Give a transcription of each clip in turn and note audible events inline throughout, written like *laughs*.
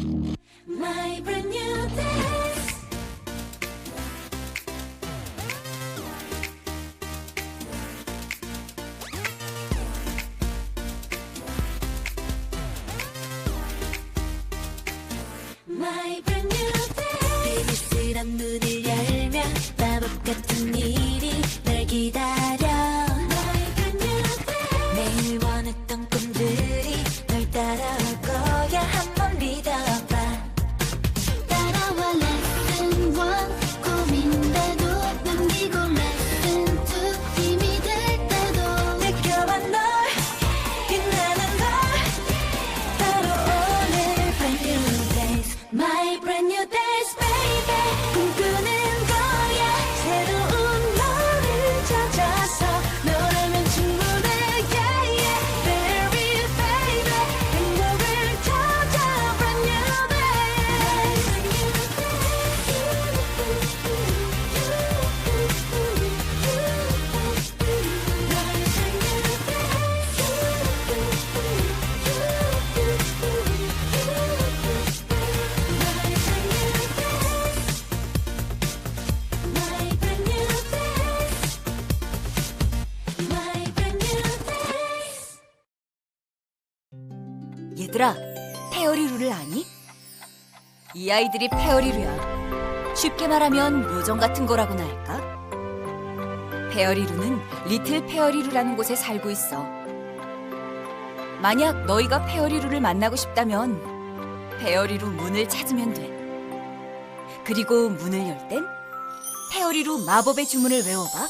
you 얘들아, 페어리루를 아니? 이 아이들이 페어리루야. 쉽게 말하면 요정 같은 거라고나 할까? 페어리루는 리틀 페어리루라는 곳에 살고 있어. 만약 너희가 페어리루를 만나고 싶다면 페어리루 문을 찾으면 돼. 그리고 문을 열 땐 페어리루 마법의 주문을 외워봐.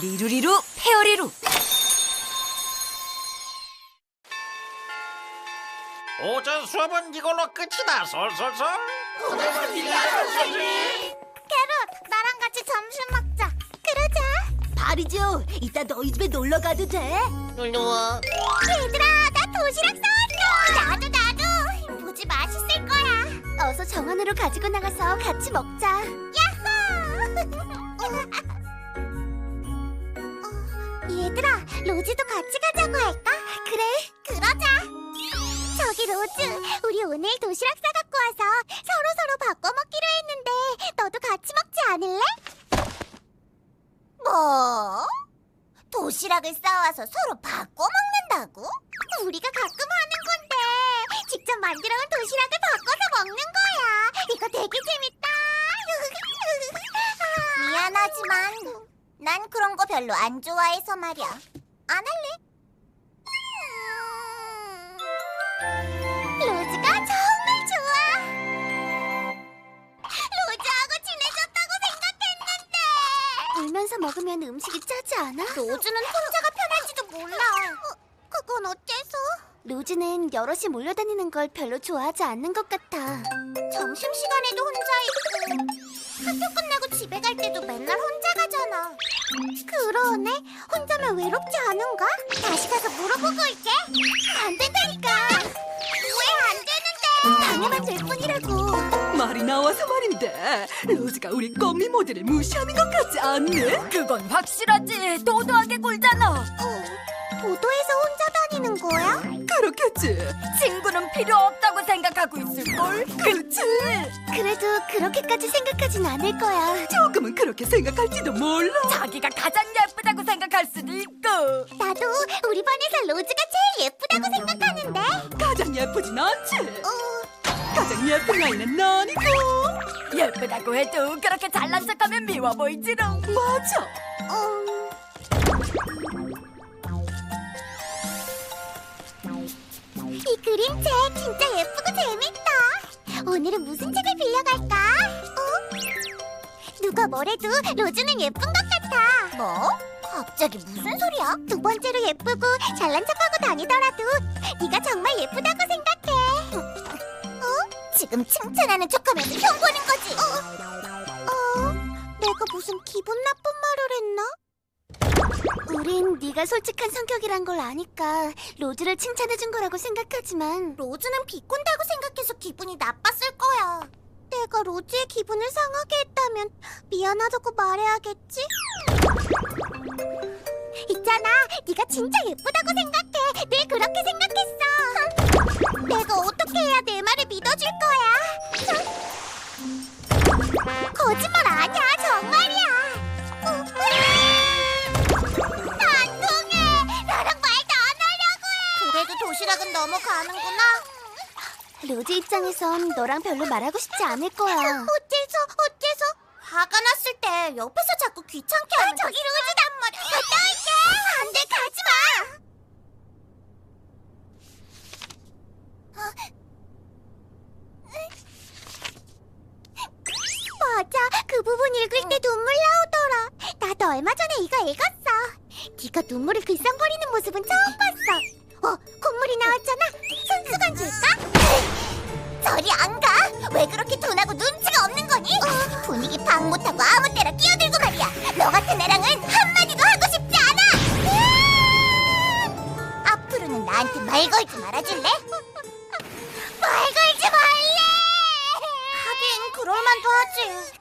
리루리루 페어리루. 오전 수업은 이걸로 끝이다. 솔솔솔. 캐럿, 나랑 같이 점심 먹자. 그러자. 파리죠. 이따 너희 집에 놀러 가도 돼. 놀러와. 얘들아, 나 도시락 사왔어. 나도 나도. 무지 맛있을 거야. 어서 정원으로 가지고 나가서 같이 먹자. 야호! *laughs* 어, 얘들아, 로즈도 같이 가자고 할까? 그래, 그러자. 저기 로즈, 우리 오늘 도시락 싸갖고 와서 서로 서로 바꿔 먹기로 했는데 너도 같이 먹지 않을래? 뭐? 도시락을 싸와서 서로 바꿔 먹는다고? 우리가 가끔 하는 건데 직접 만들어온 도시락을 바꿔서 먹는 거야. 이거 되게 재밌다. *laughs* 미안하지만 난 그런 거 별로 안 좋아해서 말이야. 안 할래. 먹으면 음식이 짜지 않아? 로즈는 혼자가 편할지도 몰라. 어, 그건 어째서? 로즈는 여럿이 몰려다니는 걸 별로 좋아하지 않는 것 같아. 점심 시간에도 혼자 있고 학교 끝나고 집에 갈 때도 맨날 혼자 가잖아. 그러네. 혼자면 외롭지 않은가? 다시 가서 물어보고 올게. 안 된다니까. 왜 안 되는데? 당연한 될 뿐이라고. 말이 나와서 말인데 로즈가 우리 껌미 모델을 무시하는 것 같지 않네? 그건 확실하지. 도도하게 굴잖아. 어, 도도에서 혼자 다니는 거야? 그렇겠지 친구는 필요 없다고 생각하고 있을걸? 그렇지 그래도 그렇게까지 생각하진 않을 거야. 조금은 그렇게 생각할지도 몰라 자기가 가장 예쁘다고 생각할 수도 있고. 나도 우리 반에서 로즈가 제일 예쁘다고 생각하는데. 가장 예쁘진 않지 어, 가장 예쁜 아이는 너니고 예쁘다고 해도 그렇게 잘난 척하면 미워 보이지롱. 맞아 음. 이 그림책 진짜 예쁘고 재밌다. 오늘은 무슨 책을 빌려갈까? 어? 누가 뭐래도 로즈는 예쁜 것 같아. 뭐? 갑자기 무슨 소리야? 두 번째로 예쁘고 잘난 척하고 다니더라도 네가 정말 예쁘다고 생각해. 어? 지금 칭찬하는 척하면서 형 보는 거지? 어? 어? 내가 무슨 기분 나쁜 말을 했나? 우린 네가 솔직한 성격이란 걸 아니까 로즈를 칭찬해준 거라고 생각하지만 로즈는 비꼰다고 생각해서 기분이 나빴을 거야. 내가 로즈의 기분을 상하게 했다면 미안하다고 말해야겠지? 있잖아, 네가 진짜 예쁘다고 생각해. 늘 그렇게 생각했어. 내가 어떻게 해야 내 말을 믿어줄 거야? 어? 거짓말 아니야, 정말이야. 어? 난통해 나랑 말도 안 하려고 해. 그래도 도시락은 넘어가는구나. 로즈 입장에선 너랑 별로 말하고 싶지 않을 거야. 어째서, 어째서? 화가 났을 때 옆에서 자꾸 귀찮게 하면 저기 로즈 단머리 갔다 올게! 안 돼,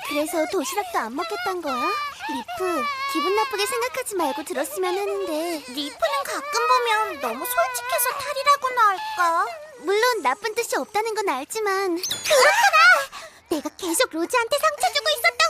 그래서 도시락도 안 먹겠단 거야? 리프, 기분 나쁘게 생각하지 말고 들었으면 하는데 리프는 가끔 보면 너무 솔직해서 탈이라고나 할까? 물론 나쁜 뜻이 없다는 건 알지만 그렇구나! 내가 계속 로즈한테 상처 주고 사과해야겠다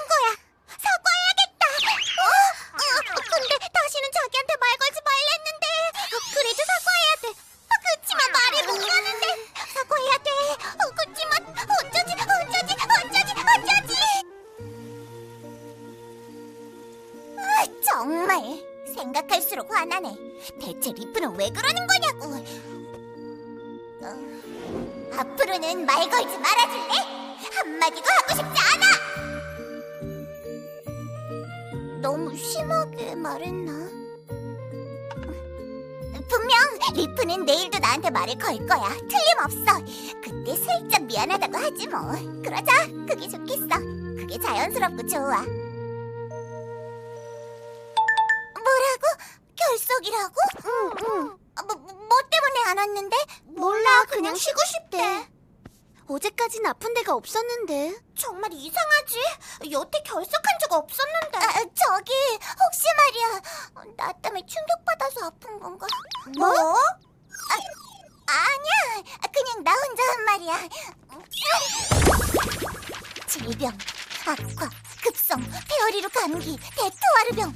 앞으로는 말 걸지 말아줄래? 한마디도 하고 싶지 않아. 너무 심하게 말했나? 분명 리프는 내일도 나한테 말을 걸 거야. 틀림없어. 그때 슬쩍 미안하다고 하지 뭐. 그러자. 그게 좋겠어. 그게 자연스럽고 좋아. 뭐라고? 결석이라고? 응, 응. 뭐, 뭐 때문에 안 왔는데? 몰라, 그냥 쉬고 싶대. 어제까진 아픈 데가 없었는데. 정말 이상하지? 여태 결석한 적 없었는데. 아, 저기, 혹시 말이야, 나 때문에 충격받아서 아픈 건가? 뭐? 아, 아니야, 그냥 나 혼자 한 말이야. 질병, 악화, 급성, 페어리로 감기, 데트와르병,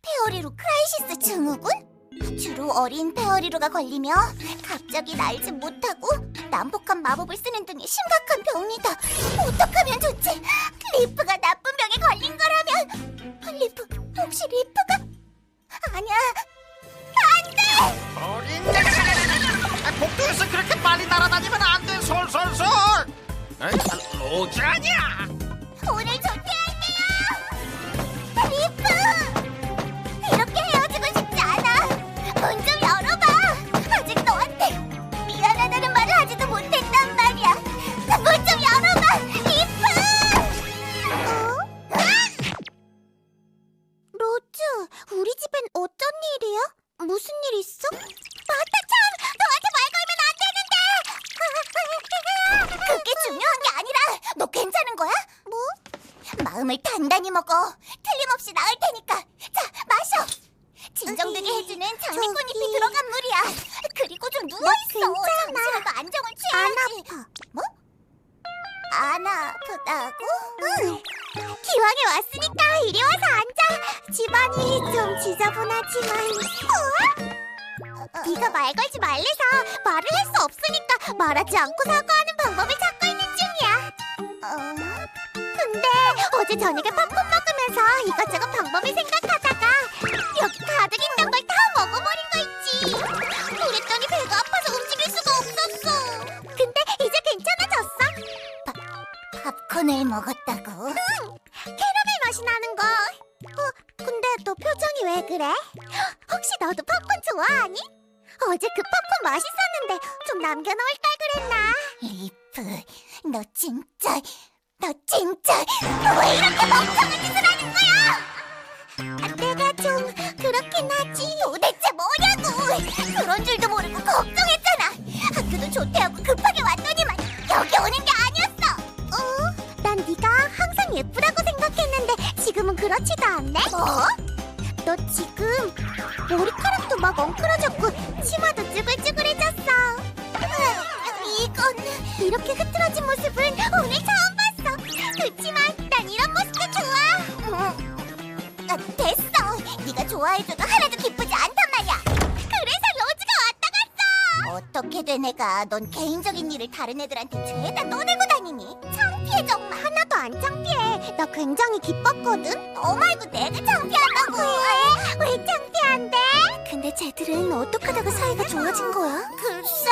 페어리로 크라이시스 증후군? 주로 어린 페어리로가 걸리며 갑자기 날지 못하고 난폭한 마법을 쓰는 등의 심각한 병이다. 어떡하면 좋지? 리프가 나쁜 병에 걸린 거라면 리프, 혹시 리프가? 아니야, 안 돼! 어린 녀석! 아, 복도에서 그렇게 빨리 날아다니면 안 돼, 솔솔솔! 에이, 로즈 아니야! 오늘 좋게 할게요! 리프! 근데 어제 저녁에 팝콘 먹으면서 이것저것 방법을 생각하다가 여기 가득 있던 걸 다 먹어버린 거 있지. 그랬더니 배가 아파서 움직일 수가 없었어. 근데 이제 괜찮아졌어. 팝, 팝콘을 먹었다고? 응. 캐러멜 맛이 나는 거. 어, 근데 너 표정이 왜 그래? 혹시 너도 팝콘 좋아하니? 어제 그 팝콘 맛있었는데 좀 남겨놓을 걸 그랬나? 리프, 너 진짜, 너 진짜 왜 이렇게 멍청한 짓을 하는 거야? 내가 좀 그렇긴 하지. 도대체 뭐냐고? 그런 줄도 모르고 걱정했잖아. 학교도 좋대하고 급하게 왔더니만 여기 오는 게 아니었어. 어? 난 네가 항상 예쁘다고 생각했는데 지금은 그렇지도 않네. 뭐? 너 지금 머리카락도 막 엉클어졌고 치마도 쭈글쭈글해졌어. 으, 이건 이렇게 흐트러진 모습은 오늘 처음. 그치만 난 이런 모습도 좋아. 아, 됐어. 네가 좋아해줘도 하나도 기쁘지 않단 말이야. 그래서 로즈가 왔다 갔어. 어떻게 된 애가 넌 개인적인 일을 다른 애들한테 죄다 떠들고 다니니? 창피해 정말 하나도 안 창피해 나 굉장히 기뻤거든 너 말고 내가 창피하다고 왜? 왜 창피한데? 근데 쟤들은 어떡하다가 사이가 좋아진 거야? 글쎄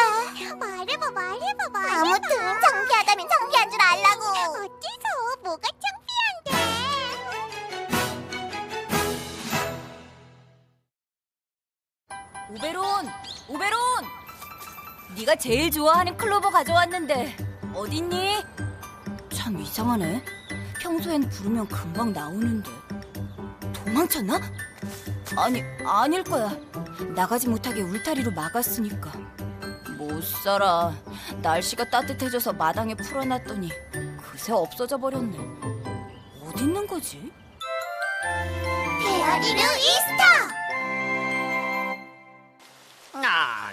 말해봐 말해봐 말해봐 아무튼 창피하다면 창피한 줄 알라고 어째서 오베론, 오베론. 네가 제일 좋아하는 클로버 가져왔는데 어딨니? 참 이상하네. 평소엔 부르면 금방 나오는데 도망쳤나? 아니 아닐 거야. 나가지 못하게 울타리로 막았으니까. 못 살아. 날씨가 따뜻해져서 마당에 풀어놨더니 그새 없어져 버렸네. 어디 있는 거지? 페어리루 이스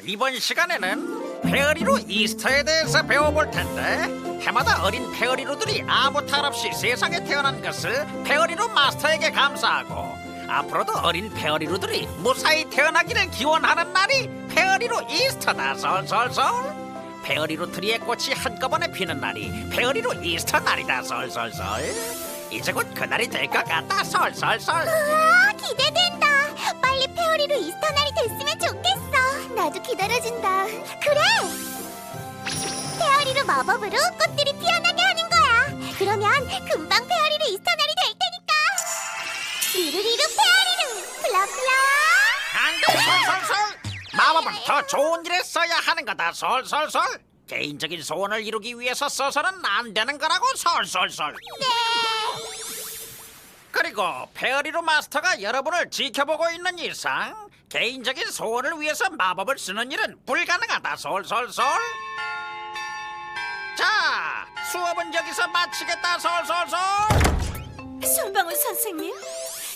이번 시간에는 페어리로 이스터에 대해서 배워볼 텐데 해마다 어린 페어리로들이 아무 탈 없이 세상에 태어난 것을 페어리로 마스터에게 감사하고 앞으로도 어린 페어리로들이 무사히 태어나기를 기원하는 날이 페어리로 이스터다. 솔솔솔. 페어리로 트리의 꽃이 한꺼번에 피는 날이 페어리로 이스터 날이다. 솔솔솔. 이제 곧 그날이 될 것 같다. 솔솔솔. 아 기대된다. 빨리 페어리루 이스터 날이 됐으면 좋겠어 나도 기다려진다. 그래! 페어리루 마법으로 꽃들이 피어나게 하는 거야. 그러면 금방 페어리루 이스터 날이 될 테니까. 리루리루 페어리루! 플라플라 안돼! 솔솔솔! 마법은 더 좋은 일에 써야 하는 거다 솔솔솔! 개인적인 소원을 이루기 위해서 써서는 안 되는 거라고 솔솔솔! 네! 그리고 페어리로 마스터가 여러분을 지켜보고 있는 이상 개인적인 소원을 위해서 마법을 쓰는 일은 불가능하다 솔솔솔 자 수업은 여기서 마치겠다 솔솔솔 솔방울 선생님,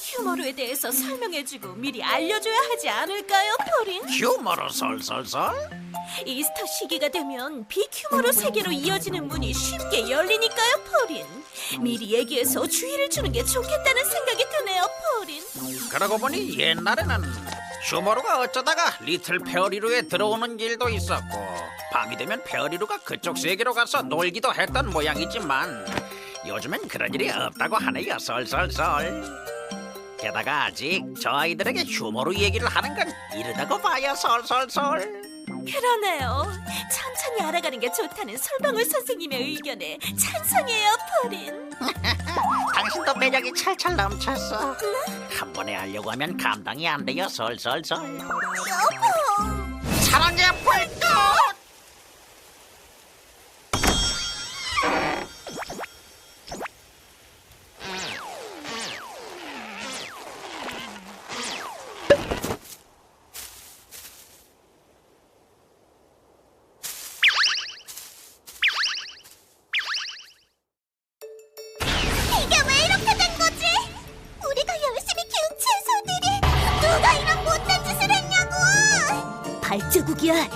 휴머루에 대해서 설명해주고 미리 알려줘야 하지 않을까요, 포린? 휴머로 솔솔솔 이스터 시기가 되면 비휴머루 세계로 이어지는 문이 쉽게 열리니까요, 포린. 미리 얘기해서 주의를 주는 게 좋겠다는 생각이 드네요, 포린. 그러고 보니 옛날에는 휴머루가 어쩌다가 리틀 페어리루에 들어오는 일도 있었고 밤이 되면 페어리루가 그쪽 세계로 가서 놀기도 했던 모양이지만 요즘엔 그런 일이 없다고 하네요 솔솔솔. 게다가 아직 저 아이들에게 휴머루 얘기를 하는 건 이르다고 봐요 솔솔솔 그러네요. 천천히 알아가는 게 좋다는 솔방울 선생님의 의견에 찬성해요, 포린. *laughs* 당신도 매력이 찰찰 넘쳤어 한 번에 하려고 하면 감당이 안 돼요 솔솔솔 사랑의 불 발자국이야.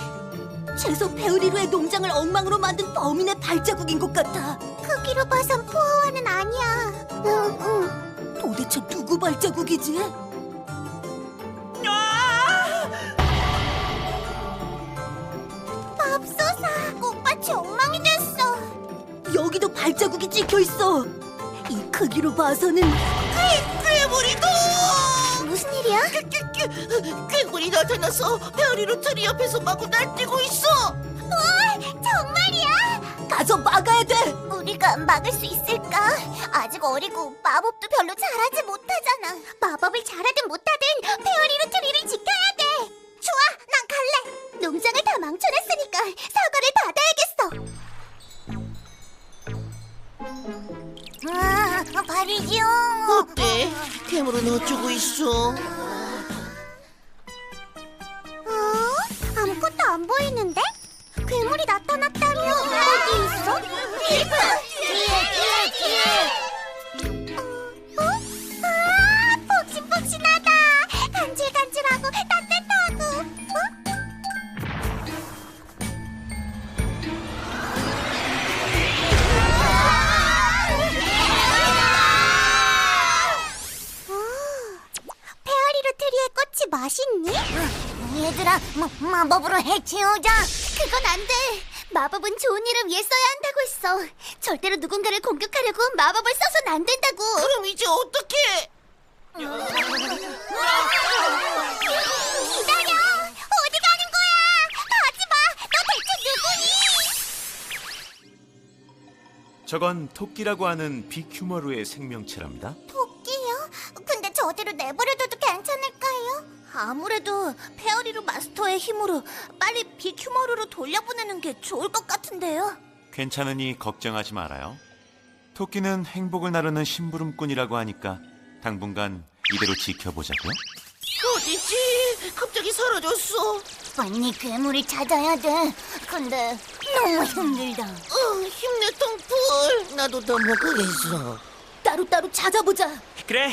채소 페어리루의 농장을 엉망으로 만든 범인의 발자국인 것 같아. 크기로 봐선 포화와는 아니야. 응, 응. 도대체 누구 발자국이지? 맙소사, 꽃밭이 엉망이 됐어. 여기도 발자국이 찍혀 있어. 이 크기로 봐서는 괴물이다! 무슨 일이야? 괴물이 나타나서 페어리로 트리 옆에서 마구 날뛰고 있어! 와, 정말이야? 가서 막아야 돼. 우리가 막을 수 있을까? 아직 어리고 마법도 별로 잘하지 못하잖아. 마법을 잘하든 못 맛있니? 얘들아, 마, 마법으로 해치우자. 그건 안 돼. 마법은 좋은 일을 위해 써야 한다고 했어. 절대로 누군가를 공격하려고 마법을 써선 안 된다고. 그럼 이제 어떻게? 기다려. 어디 가는 거야? 가지 마. 너 대체 누구니? 저건 토끼라고 하는 비큐머루의 생명체랍니다. 토끼요? 저대로 내버려둬도 괜찮을까요? 아무래도 페어리루 마스터의 힘으로 빨리 비큐머루로 돌려보내는 게 좋을 것 같은데요. 괜찮으니 걱정하지 말아요. 토끼는 행복을 나르는 심부름꾼이라고 하니까 당분간 이대로 지켜보자고요. 어디지? 갑자기 사라졌어. 빨리 괴물을 찾아야 돼. 근데 너무 힘들다. 어, 힘내 통풀. 나도 더 먹어야겠어. 따로따로 찾아보자. 그래,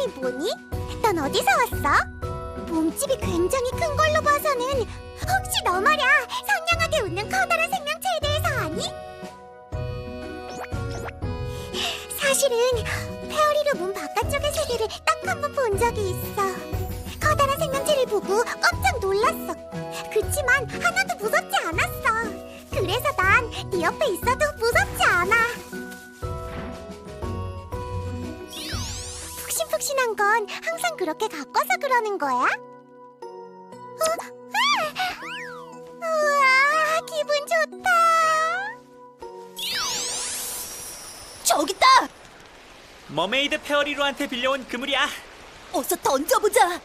이름이 뭐니? 넌 어디서 왔어? 몸집이 굉장히 큰 걸로 봐서는 혹시 너 말야 선량하게 웃는 커다란 생명체에 대해서 아니? 사실은 페어리로 문 바깥쪽의 세계를 딱 한 번 본 적이 있어. 커다란 생명체를 보고 깜짝 놀랐어. 그치만 하나도 무섭지 않았어. 그래서 난 네 옆에 있어도 무섭지 않아. 푹신푹신한 건 항상 그렇게 가꿔서 그러는 거야? 어? 아! 우와, 기분 좋다. 저기 있다. 머메이드 페어리로한테 빌려온 그물이야. 어서 던져보자. 잠깐!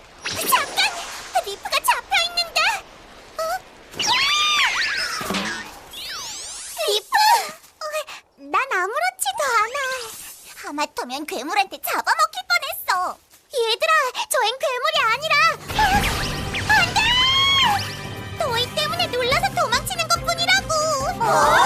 리프가 잡혀 있는데! 어? 리프! 어, 난 아무렇지도 않아. 하마터면 괴물한테 잡 어? *laughs*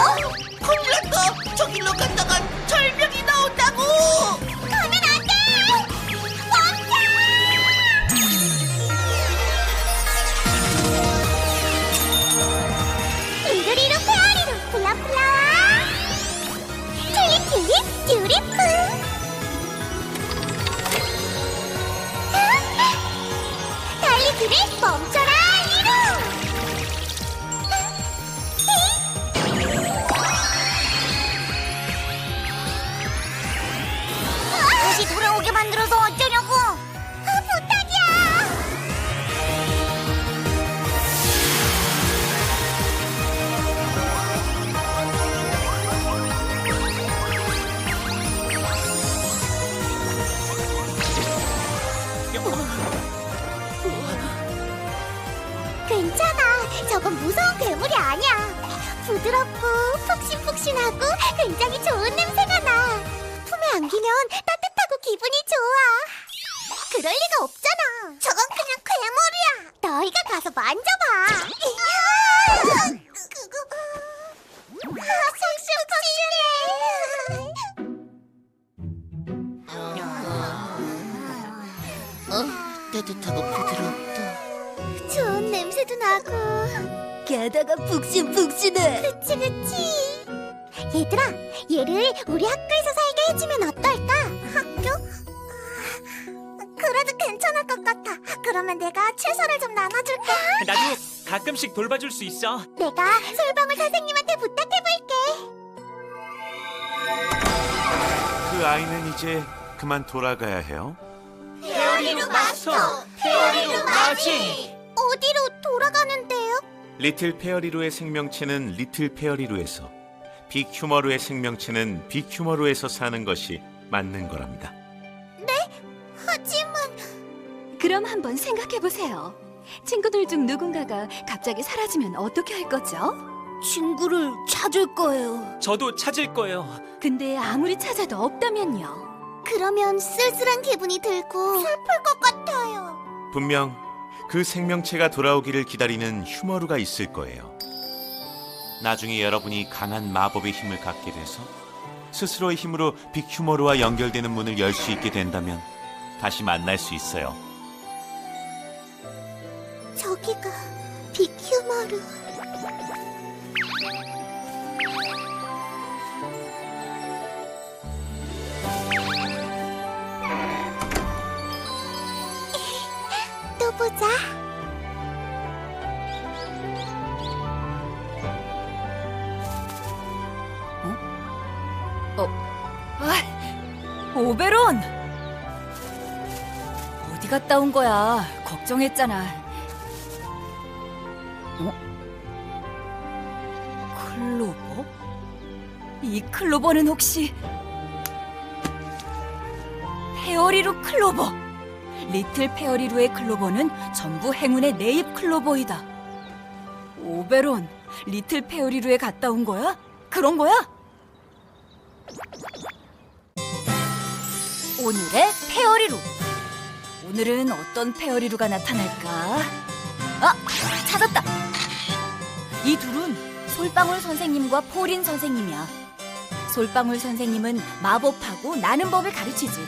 게다가 푹신푹신해 그치 그치 얘들아 얘를 우리 학교에서 살게 해주면 어떨까? 학교? 아, 그래도 괜찮을 것 같아 그러면 내가 채소를 좀 나눠줄게 나도 가끔씩 돌봐줄 수 있어. 내가 솔방울 선생님한테 부탁해볼게 그 아이는 이제 그만 돌아가야 해요. 페어리루 마스터, 페어리루 마지. 어디로 돌아가는데요? 리틀 페어리루의 생명체는 리틀 페어리루에서, 빅휴머루의 생명체는 빅휴머루에서 사는 것이 맞는 거랍니다. 하지만 그럼 한번 생각해 보세요. 친구들 중 누군가가 갑자기 사라지면 어떻게 할 거죠? 친구를 찾을 거예요. 저도 찾을 거예요. 근데 아무리 찾아도 없다면요. 그러면 쓸쓸한 기분이 들고 슬플 것 같아요 분명 그 생명체가 돌아오기를 기다리는 휴머루가 있을 거예요. 나중에 여러분이 강한 마법의 힘을 갖게 돼서 스스로의 힘으로 빅휴머루와 연결되는 문을 열 수 있게 된다면 다시 만날 수 있어요. 저기가 빅휴머루. 갔다 온 거야? 걱정했잖아. 어? 클로버? 이 클로버는 혹시 페어리루 클로버? 리틀 페어리루의 클로버는 전부 행운의 네잎 클로버이다. 오베론, 리틀 페어리루에 갔다 온 거야? 그런 거야? 오늘의 페어리루. 오늘은 어떤 페어리루가 나타날까? 아, 찾았다. 이 둘은 솔방울 선생님과 포린 선생님이야. 솔방울 선생님은 마법하고 나는 법을 가르치지.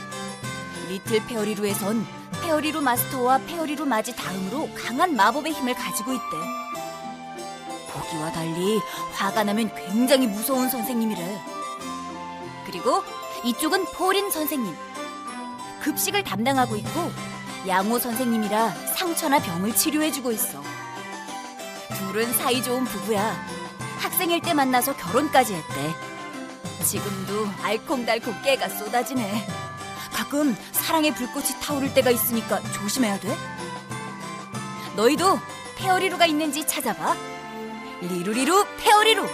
리틀 페어리루에선 페어리루 마스터와 페어리루 마지 다음으로 강한 마법의 힘을 가지고 있대. 보기와 달리 화가 나면 굉장히 무서운 선생님이래. 그리고 이쪽은 포린 선생님. 급식을 담당하고 있고 양호 선생님이라 상처나 병을 치료해주고 있어. 둘은 사이좋은 부부야. 학생일 때 만나서 결혼까지 했대. 지금도 알콩달콩 깨가 쏟아지네. 가끔 사랑의 불꽃이 타오를 때가 있으니까 조심해야 돼. 너희도 페어리루가 있는지 찾아봐. 리루리루 페어리루.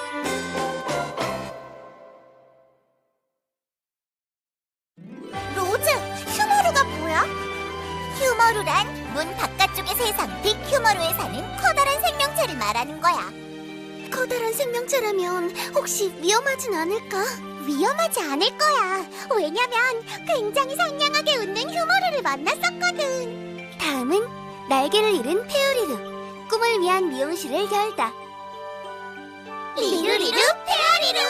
생명체라면 혹시 위험하진 않을까? 위험하지 않을 거야. 왜냐면 굉장히 상냥하게 웃는 휴머루를 만났었거든. 다음은 날개를 잃은 페어리루. 꿈을 위한 미용실을 열다. 리루리루 페어리루.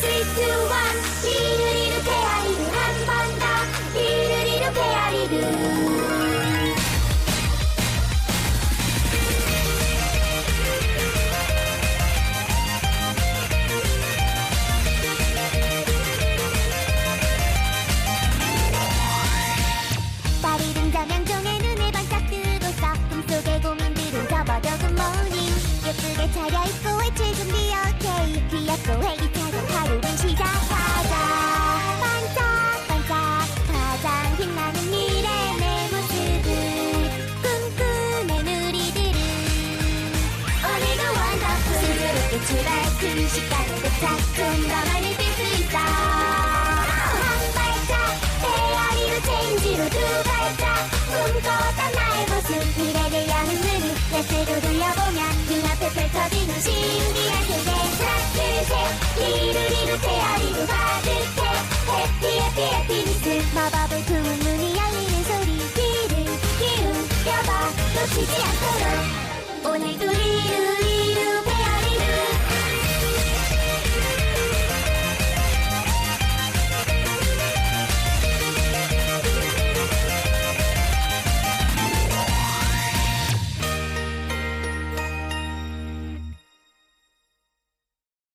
스위트 출발 그 시간에 도착 좀더 많이 뛸수 있어 한 발짝 페어리로 체인지로 두 발짝 꿈꿔왔던 나의 모습 미래를 여는 눈을 레스로 돌려보면 눈앞에 펼쳐지는 신비한 세계 둘셋 리루리루 페어리로 가득해 해피 해피 해피니스 마법을 품은 문이 열리는 소리 귀를 기울여봐 놓치지 않도록 오늘도 리루